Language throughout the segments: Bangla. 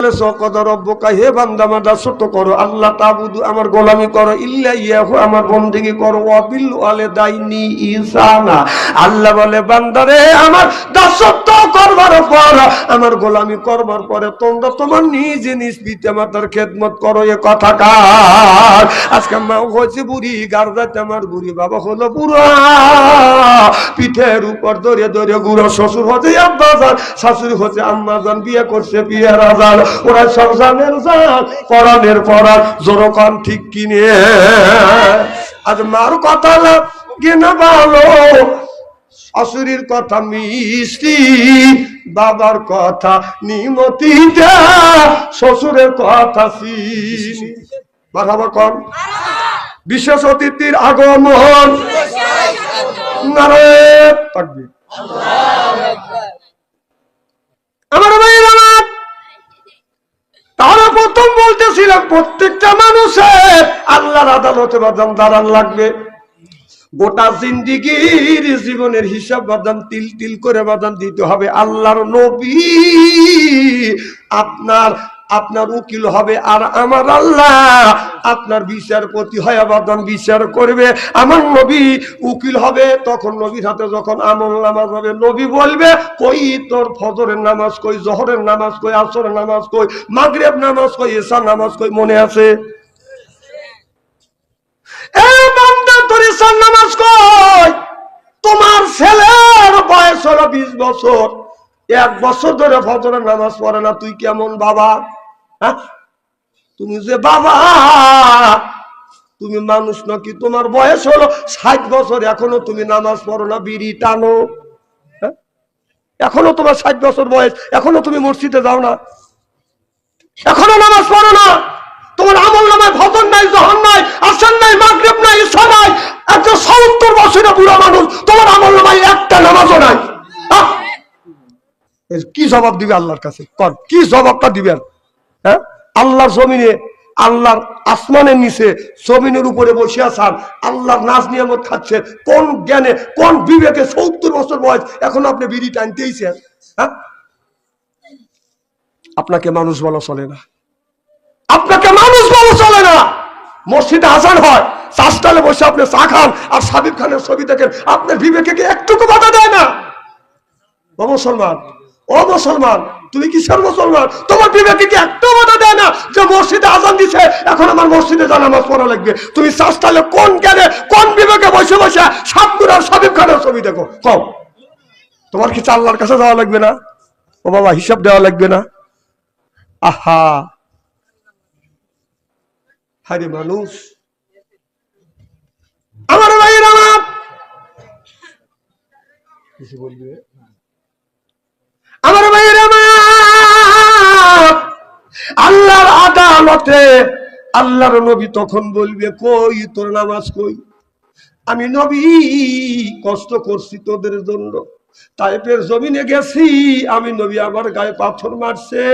হে আল্লাহ আমার গোলামি করবার পর তোমরা তোমার নিজে নিজ পিতা মাতার খেদমত করো। এ কথা কার? আজকে মা হয়েছে বুড়ি গার্দাতে আমার বুড়ি বাবা হলো বুড়া। পিঠের উপর ধরে ধরে গুড়ো, শ্বশুর হচ্ছে শাশুড়ি হচ্ছে আম্মাজান, বিয়ে করছে বিয়ে রাজান ওরা পরাণ জোরকান ঠিক কিনে। মার কথা লাগে না ভালো। শাশুড়ির কথা মিষ্টি, বাবার কথা নিমতি শ্বশুরের কথা কম বিশেষ অতিথির আগমন। নারায়ণ থাকবে আমার ভাইয়ের আমার তারা প্রথম বলতেছিলাম প্রত্যেকটা মানুষের আল্লাহর আদালতে বাদাম দাঁড়ান লাগবে। গোটা জিন্দিগির জীবনের হিসাব বাদাম তিল তিল করে বাদাম দিতে হবে। আল্লাহর নবী আপনার আপনার উকিল হবে আর আমার আল্লাহ। আপনার বিচারপতি হয় বিচার করবে। আমার নবী উকিল হবে, তখন নবীর হাতে যখন আমল নামাজ হবে, নবী বলবে, কই তোর ফজরের নামাজ কই, জহরের নামাজ কই, আসরের নামাজ কই মাগরেব নামাজ কই এসার নামাজ কই, মনে আছে? নামাজ তোমার ছেলের বয়স হলো বিশ বছর। এক বছর ধরে ফজরের নামাজ পড়ে না, তুই কেমন বাবা? তুমি যে বাবা, তুমি মানুষ নাকি? তোমার বয়স হলো ষাট বছর, এখনও তুমি নামাজ পড়ো না, বিড়ি টানো। হ্যাঁ? এখনও তোমার ষাট বছর বয়স, এখনও তুমি মসজিদে যাও না। এখনও নামাজ পড়ো না। তোমার আমল নামায় ভজন নাই জহন নাই আসন নাই, মাগরেব নাই, ঈশা নাই। একটা সত্তর বছরের বুড়া মানুষ, তোমার আমল নামায় একটা নামাজও নাই! এর কি জবাব দিবে আল্লাহর কাছে? কর, কি জবাবটা দিবেন? হ্যাঁ? আল্লাহর জমিনে, আল্লাহর আসমানের নিচে, জমিনের উপরে বসে আসান আল্লাহর নাচ নিয়ামত খাচ্ছে। কোন জ্ঞানে, কোন বিবেকে সত্তর বছর বয়স এখন আপনি বিড়ি টানতেইছেন? হ্যাঁ? আপনাকে মানুষ বলা চলে না। আপনাকে মানুষ বলা চলে না। মসজিদে আজান হয়। চাষটালে বসে আপনি চা খান আর সাবিব খানের ছবি দেখেন। আপনার বিবেকে একটুকু বাধা দেয় না? ও মুসলমান ও মুসলমান তুমি কিসের মুসলমান? তোমার বিবেকে কি একটা বাধা দেয় না যে মসজিদে আজান দিছে? এখন আমার মসজিদে যা নামাজ পড়া লাগবে। তুমি চাষটালে কোন জ্ঞানে, কোন বিবেকে বসে বসে সাবগুর আর সাবিব খানের ছবি দেখো? কম তোমার কি আল্লাহর কাছে যাওয়া লাগবে না? ও বাবা, হিসাব দেওয়া লাগবে না? আহা। হারে মানুষ। আমার ভাইয়ের কিছু বলবি? আদালতে আল্লাহর নবী তখন বলবে, কই, তোর নামাজ কই? আমি নবী, কষ্ট করছি তোদের জন্য। তাইপের জমিনে গেছি, আমি নবী আমার গায়ে পাথর মারছে।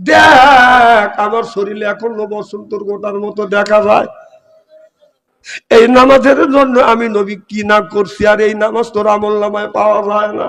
দেখ, আমার শরীরে এখনও বসন্তর গোটার মতো দেখা যায়। এই নামাজের জন্য আমি নবী কি না করছি? আর এই নামাজ তোর আমল নামায় পাওয়া যায় না।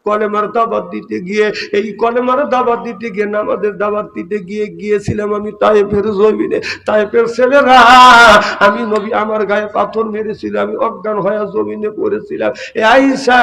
কলেমার দাবাত দিতে গিয়ে, এই কলেমার দাবাত দিতে গিয়ে নামাজের দাবাত দিতে গিয়ে গিয়েছিলাম আমি তাইফের জমিনে। তাইফের ছেলেরা, আমি নবী আমার গায়ে পাথর মেরেছিল, আমি অজ্ঞান হয়ে জমিনে পড়েছিলাম। এ আইসা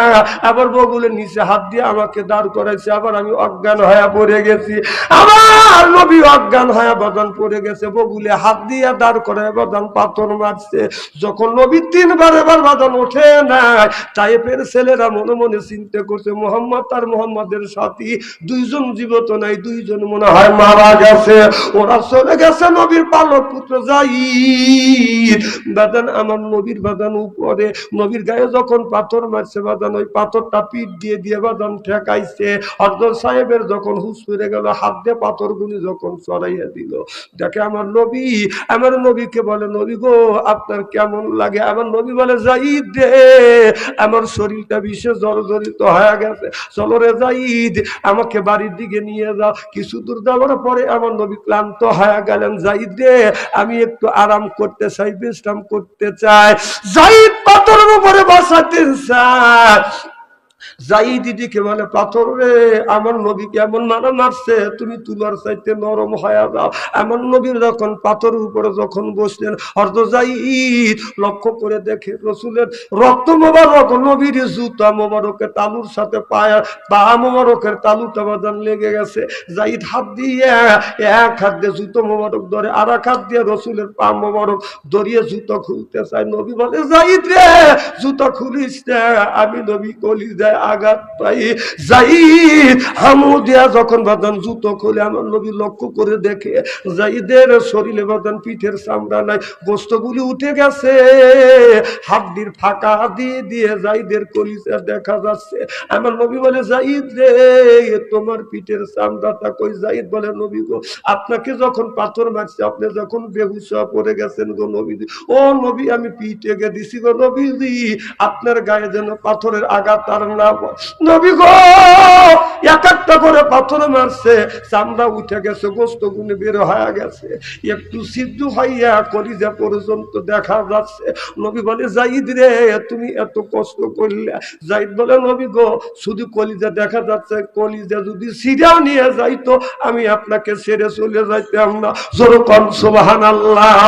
আবার বগুলের নিচে হাত দিয়ে আমাকে দাঁড় করাইছে, আবার আমি অজ্ঞান হয়ে পড়ে গেছি। আমার নবী অজ্ঞান হয়ে বাদান পড়ে গেছে, বগুলে হাত দিয়ে দাঁড় করায় বাদান পাথর মারছে। যখন নবী তিনবার এবার বাদান ওঠে নাই টাইপের ছেলেরা মনে মনে চিন্তা করছে মোহাম্মদ আর মোহাম্মদের সাথী। দুইজন জীবিত নাই, দুইজন মনে হয় মারা গেছে। ওরা চলে গেছে নবীর পালক পুত্র যাই বাদান, আমার নবীর বাদান উপরে। নবীর গায়ে যখন পাথর মারছে, বাদান, ওই পাথরটা পিঠ দিয়ে দিয়ে বাদান ঠেকাইছে। হরদর সাহেবের যখন হুস ফিরে গেল, হাত দিয়ে পাথর গুলি যখন চড়াইয়া দিল। দেখে আমার নবী, আমার নবীকে বলে, নবী গো, আপনার কেমন লাগে? আমার নবী বলে যাই দে আমার শরীরটা বিশেষ জর্জরিত হয়ে গেছে। চলো রে যাইদ, আমাকে বাড়ির দিকে নিয়ে যাও। কিছু দূর যাওয়ার পরে আমার নবী ক্লান্ত হয়ে গেলেন। জাইদ রে, আমি একটু আরাম করতে চাই, বিশ্রাম করতে চাই। যাইদ পাথরের উপরে বসাতে চায় যাই দিদিকে বলে, পাথর রে, আমার নবী কেমন মারা মারছে? তুমি তুলার চাইতে নরম হয়ে যাও। আমার নবীর যখন পাথরের উপরে যখন বসলেন অর্ধ যাই লক্ষ্য করে দেখে রসুলের রক্ত মোবারক, নবীর জুতা মোবারকের তালুর সাথে পায়া, পা মোবারকের তালুটা বাজান লেগে গেছে। জাইদ হাত দিয়ে এক হাত দিয়ে জুতো মোবারক ধরে আর এক হাত দিয়ে রসুলের পা মোবারক ধরিয়ে জুতো খুলতে চায়। নবী বলে জাইদ রে, জুতো খুলিস আমি নবী কলি যায় আঘাত পাই। যখন বাদান জুতো আমার নবী লক্ষ্য করে দেখে শরীরে বাদান পিঠের চামড়া নাই, গোস্তগুলি উঠে গেছে। ফাঁকা দিয়ে দিয়ে কলিজা দেখা যাচ্ছে। আমার নবী বলে, জাইদ রে, তোমার পিঠের চামড়াটা কই? জাইদ বলে, নবী গো, আপনাকে যখন পাথর মারছে, আপনি যখন হয়ে পড়ে গেছেন গো নবী ও নবী, আমি পিঠে গে দিছি গো নবীজি। আপনার গায়ে যেন পাথরের আঘাত আর না তুমি এত কষ্ট করলে। বলে, নবী গো, শুধু কলিজা দেখা যাচ্ছে। কলিজা যদি সিরিয়াও নিয়ে যাইতো, আমি আপনাকে ছেড়ে চলে যাইতাম না। জোরকন সুবাহান আল্লাহ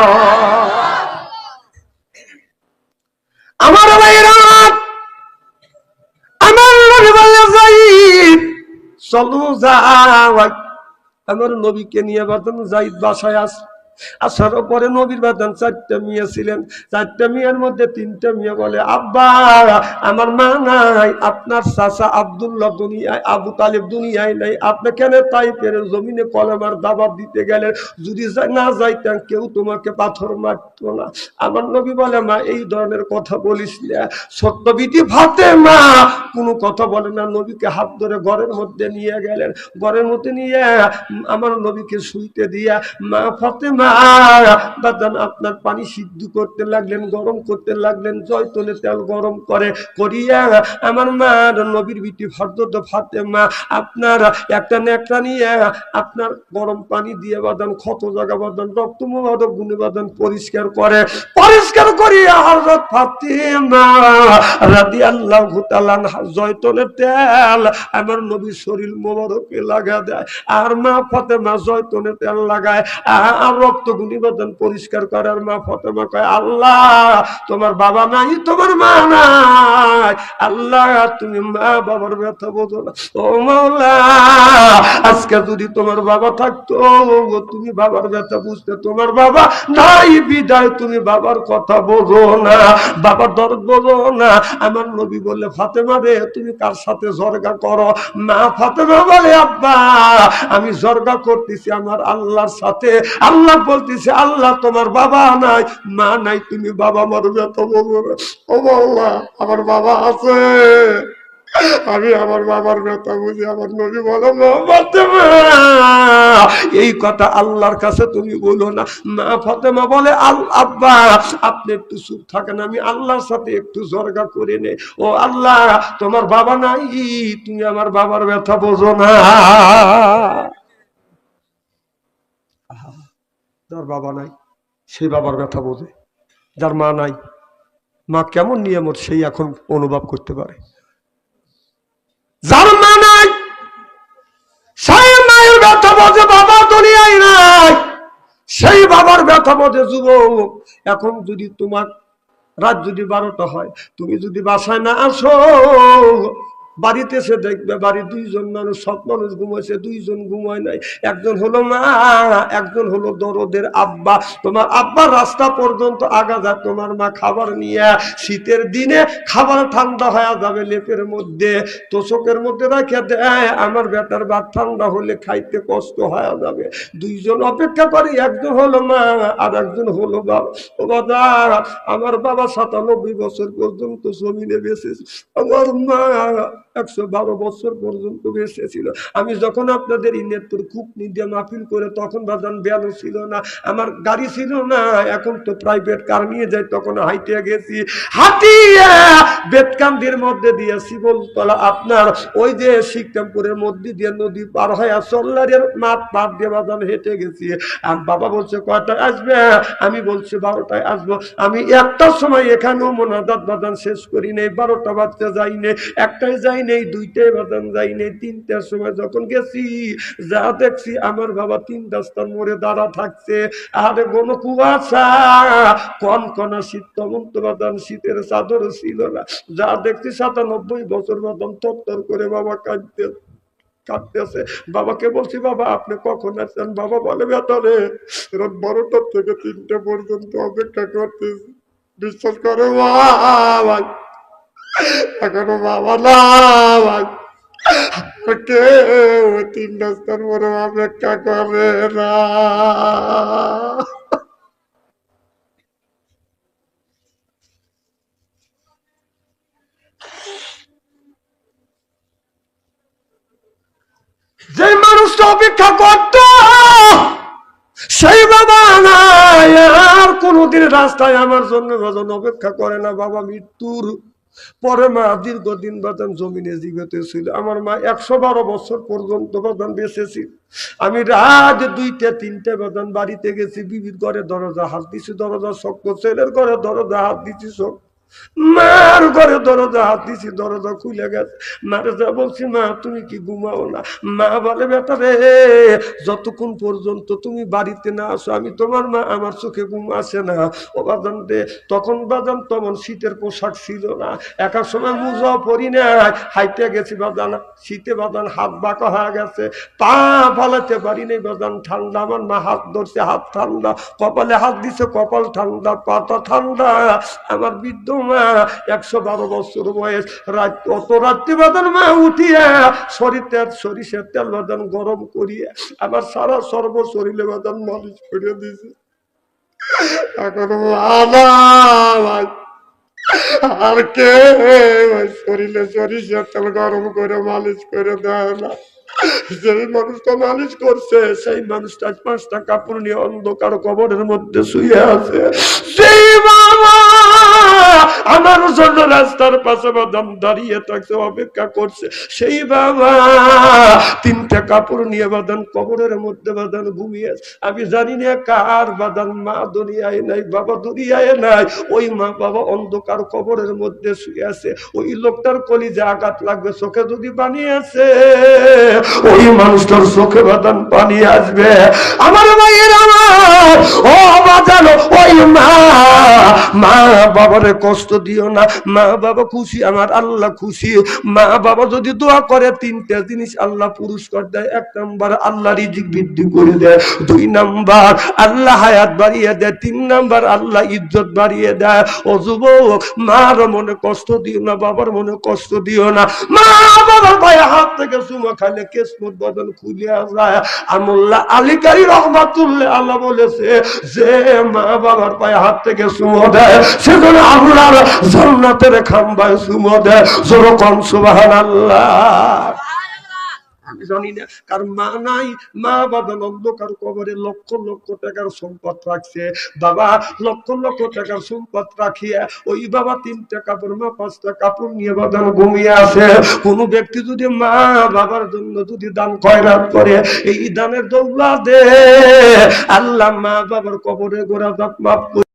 আমার ভাইরা চলো যা আমার নবীকে নিয়ে বাসায় আস। আসার পরে নবীর বাদান চারটা মেয়ে ছিলেন। চারটা মেয়ের মধ্যে তিনটা মেয়ে বলে, আব্বা, আমার মা নাই, আপনার চাচা আব্দুল্লাহ দুনিয়ায়, আবু তালেব দুনিয়ায় নাই। আপনি কেন তাই পেরে জমিনে কলমার দাবাত দিতে গেলেন? যদি না যাইতেন কেউ তোমাকে পাথর মারতো না। আমার নবী বলে, মা, এই ধরনের কথা বলিস না। সত্যবিধি ভাতে, মা। কোনো কথা বলে না। নবীকে হাত ধরে ঘরের মধ্যে নিয়ে গেলেন। ঘরের মধ্যে নিয়ে আমার নবীকে শুইতে দিয়া, মা, ফাতেমা আপনার পানি সিদ্ধ করতে লাগলেন, গরম করতে লাগলেন, জয়তনে তেল গরম করে করিয়া আমার মা নবীর বিটি ফর্দত ফাতেমা আপনার একটা নেকড়া নিয়ে আপনার গরম পানি দিয়ে বাদান, ক্ষত জায়গা বাদান, রক্ত মোবাদক গুণে বাদান পরিষ্কার করে, পরিষ্কার করিয়া হযরত ফাতেমা রাদিয়াল্লাহু তাআলা জয়তনের তেল আমার নবীর শরীর মোবারকে লাগা দেয়, আর মা ফাতেমা জয়তনের তেল লাগায়, আর রক্ত গুণিবদন পরিষ্কার করে আর মা ফাতেমা কয়, আল্লাহ, তোমার বাবা নাই, তোমার মা নাই। আল্লাহ, তুমি মা বাবার ব্যথা বোঝো না। ও মাওলা, আজকে যদি তোমার বাবা থাকতো তুমি বাবার ব্যথা বুঝতে তোমার বাবা নাই, বিদায় তুমি বাবার কথা বোঝো না, বাবার দরদ বোঝো না। আমার নবী বললে, ফাতেমা রে, তুমি কার সাথে জর্গা করো? মা ফাতেমা বলে, আব্বা, আমি জর্গা করতেছি আমার আল্লাহর সাথে। আল্লাহ বলতেছে, আল্লাহ তোমার বাবা নাই, মা নাই, তুমি বাবা মারবে তো বলব ও আল্লাহ, আমার বাবা আছে। আমি আমার বাবার ব্যথা বুঝি, আমার নবী বলো এই কথা আল্লাহর কাছে তুমি বলো না। মা ফাতেমা বলে আব্বা, আপনি একটু চুপ থাকেন, আমি আল্লাহর সাথে একটু জর্গা করে নে ও আল্লাহ, তোমার বাবা নাই, তুমি আমার বাবার ব্যথা বোঝো না আহা, যার বাবা নাই, সেই বাবার ব্যথা বোঝে যার মা নাই, মা কেমন নিয়ামত সেই এখন অনুভব করতে পারে। যার মা নাই, সেই মায়ের ব্যথা বোঝে বাবা দুনিয়ায় নাই। সেই বাবার ব্যথা বোঝে যুবক, এখন যদি তোমার রাত যদি বারোটা হয়, তুমি যদি বাসায় না আসো বাড়িতে এসে দেখবে বাড়ি দুইজন মানুষ, সব মানুষ ঘুমাইছে, দুইজন ঘুমায় নাই। একজন হলো মা, একজন হলো দরদের আব্বা। তোমার আব্বা রাস্তা পর্যন্ত আগা যায়, তোমার মা খাবার নিয়ে শীতের দিনে খাবার ঠান্ডা হয়ে যাবে লেপের মধ্যে। তো তোষকের মধ্যে রাখে দেয় আমার বেটার ভাত ঠান্ডা হলে খাইতে কষ্ট হয়ে যাবে। দুইজন অপেক্ষা করি, একজন হলো মা আর একজন হলো বাবা, আমার বাবা সাতানব্বই বছর পর্যন্ত জমিনে বেঁচেছে আমার মা একশো বারো বছর পর্যন্ত বেঁচে ছিল আমি যখন আপনাদের ইনেত্তর কুপনি দিয়ে মাহফিল করে তখন বাজান ব্যানও ছিল না, আমার গাড়ি ছিল না। এখন তো প্রাইভেট কার নিয়ে যাই, তখন হাইটে গেছি। হাটিয়া বেতকান্দির মধ্যে দিয়ে শিবলতলা আপনার ওই যে শিকরামপুরের মধ্যে দিয়ে নদী পার হয়ে সল্লারের মাঠ পার দিয়ে বাজান হেঁটে গেছি। আর বাবা বলছে, কয়টায় আসবে? আমি বলছি, বারোটায় আসব। আমি একটার সময় এখানেও মোনাজাত বাদান শেষ করি নেই, বারোটা বাজতে যাই নেই। একটাই যাই নেই, দুইটাই বাদান যাই নেই, তিনটার সময় যখন গেছি, যা দেখছি, আমার বাবা তিন রাস্তার মোড়ে দাঁড়া থাকছে। আরে কোন কুয়াশা, কন কনা শীত তমন তো বাদান শীতের চাদর ছিল না। যা দেখছি, সাতানব্বই বছর বাদান তত্তর করে বাবা কাঁদতে, কাঁদতেছে। বাবাকে বলছি, বাবা, আপনি কখন আসছেন? বাবা বলে বেতনে রাত বারোটার থেকে তিনটে পর্যন্ত অপেক্ষা করতেছি। বিশ্বাস করে ভাই না অপেক্ষা না। যে মানুষটা অপেক্ষা করত, সেই বাবা নাই। আর কোনোদিন রাস্তায় আমার জন্য ভজন অপেক্ষা করে না বাবা মৃত্যুর। পরে মা দীর্ঘদিন বাদাম জমিনে জীবিত ছিল। আমার মা একশো বারো বছর পর্যন্ত বাদাম বেঁচেছিল। আমি রাত দুইটা, তিনটে বাদাম বাড়িতে গেছি। বিবির ঘরে দরজা হাত দিছি, দরজা শক্ত, ছেলের ঘরে দরজা হাত দিছি শক্ত। মার ঘরে দরজা, হাত দিছি, দরজা খুলে গেছে। বলছি, মা, তুমি কি ঘুমাও না? মা, বলে বেটা রে, যতক্ষণ পর্যন্ত তুমি বাড়িতে না আসো, আমি তোমার মা, আমার চোখে ঘুম আসে না। ও বাজান রে, তখন বাজান তখন শীতের পোশাক ছিল না। একার সময় মুজা পরি নাই। হাইতে গেছি বাজান, শীতে বাজান হাত বাঁকা হয়ে গেছে। পা ফালাতে পারি নাই বাজান, ঠান্ডা আমার মা হাত ধরছে, হাত ঠান্ডা, কপালে হাত দিছে, কপাল ঠান্ডা পাতা ঠান্ডা। আমার বৃদ্ধ একশো বারো রাত গরম করিয়া, আমার সারা সর্ব শরীরে মালিশ দিছে এখন আর কে? শরীরে সরিষার তেল গরম করে মালিশ করে দেয় না। যেই মানুষটা মালিশ করছে, সেই মানুষটা পাঁচটা কাপড় নিয়ে অন্ধকার কবরের মধ্যে শুয়ে আছে। সেই আমার জন্য রাস্তার পাশে বাদাম দাঁড়িয়ে থাকছে, অপেক্ষা করছে। সেই বাবা, তিনটা কাপড় নিয়ে বাদান কবরের মধ্যে বাদান ঘুমিয়ে আমি জানি না কার বাদান মা দুনিয়ায় নাই, বাবা দুনিয়ায় নাই। ওই মা বাবা অন্ধকার কবরের মধ্যে শুয়ে আছে। ওই লোকটার কলিজে আঘাত লাগবে, চোখে যদি বানিয়ে আছে, ওই মানুষটার চোখে বাদান পানি আসবে। আমার মায়ের আমার ও ওই মা মা কষ্ট দিও না, মা বাবা খুশি, আমার আল্লাহ খুশি। মা বাবা যদি দোয়া করে, তিনটা জিনিস আল্লাহ পুরস্কার দেয়। এক আল্লাহ রিজিক বৃদ্ধি করে দেয়। দুই আল্লাহ হায়াত বাড়িয়ে দেয়। তিন নাম্বার, আল্লাহ ইজ্জত বাড়িয়ে দেয়। ও যুবক, মার মনে কষ্ট দিও না, বাবার মনে কষ্ট দিও না। মা বাবার পায়ে হাত থেকে চুমা খাইলে, কেসমত বদন খুলিয়া যায়। আমুল্লাহ আলিকারি রহমাতুল্লাহ আল্লাহ বলেছে যে মা বাবার পায়ে হাত থেকে সুমো দেয়, সেজন্য আল্লাহর জান্নাতের খাম্বায় সুমো দেয়। যেরকম সুবাহ আল্লাহ আমি জানি না কার মা নাই, মা বাবা অন্ধকার কবরে লক্ষ লক্ষ টাকার সম্পদ রাখছে। বাবা, লক্ষ লক্ষ টাকার সম্পদ রাখিয়া ওই বাবা তিনটা কাপড় মা পাঁচটা কাপড় নিয়ে বাদান ঘুমিয়ে আছে। কোন ব্যক্তি যদি মা বাবার জন্য যদি দান খয়রাত করে, এই দানের দৌলা দে। আল্লাহ মা বাবার কবরে গোড়া মাফ করে